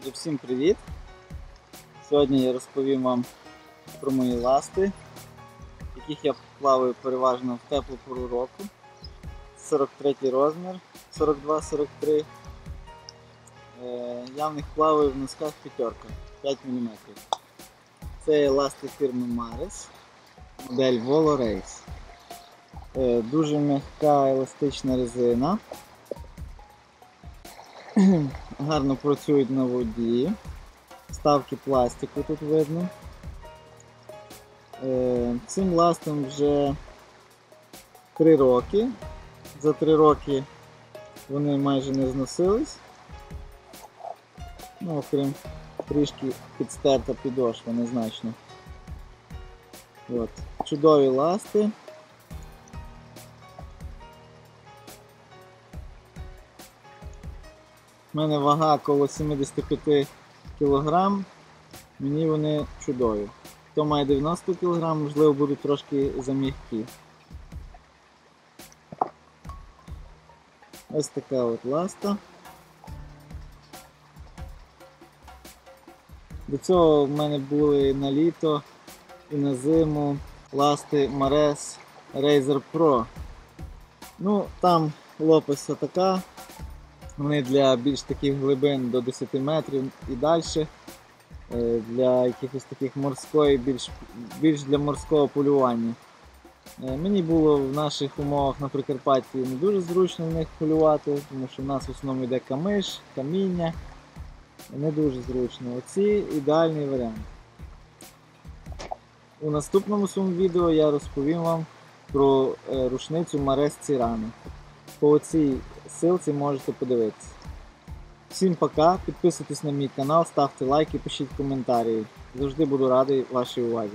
Всім привіт! Сьогодні я розповім вам про мої ласти, яких я плаваю переважно в теплу пору року. 43 розмір, 42-43. Е, Я в них плаваю в носках п'ятерка 5 мм. Це ласти фірми Maris, модель Volo Race. Е, Дуже м'яка еластична резина. Гарно працюють на воді. Ставки пластику тут видно. Е, Цим ластом вже 3 роки. За 3 роки вони майже не зносились. Ну, окрім трішки підстерта підошва незначно. От. Чудові ласти. У мене вага коло 75 кг. Мені вони чудові. Хто має 90 кг, можливо, будуть трошки зам'які. Ось така от ласта. До цього в мене були на літо і на зиму ласти Mares Razer Pro. Ну, там лопасть така. Вони для більш таких глибин до 10 метрів і далі. Для якихось таких морської, більш, більш для морського полювання. Е, Мені було в наших умовах на Прикарпатті не дуже зручно в них полювати, тому що в нас в основному йде камиш, каміння. Не дуже зручно. Оці ідеальний варіант. У наступному своєму відео я розповім вам про е, рушницю Марес Цірано. По цій ссылці можете подивитися. Всім пока, підписуйтесь на мій канал, ставте лайки, пишіть коментарі. Завжди буду радий вашій увазі.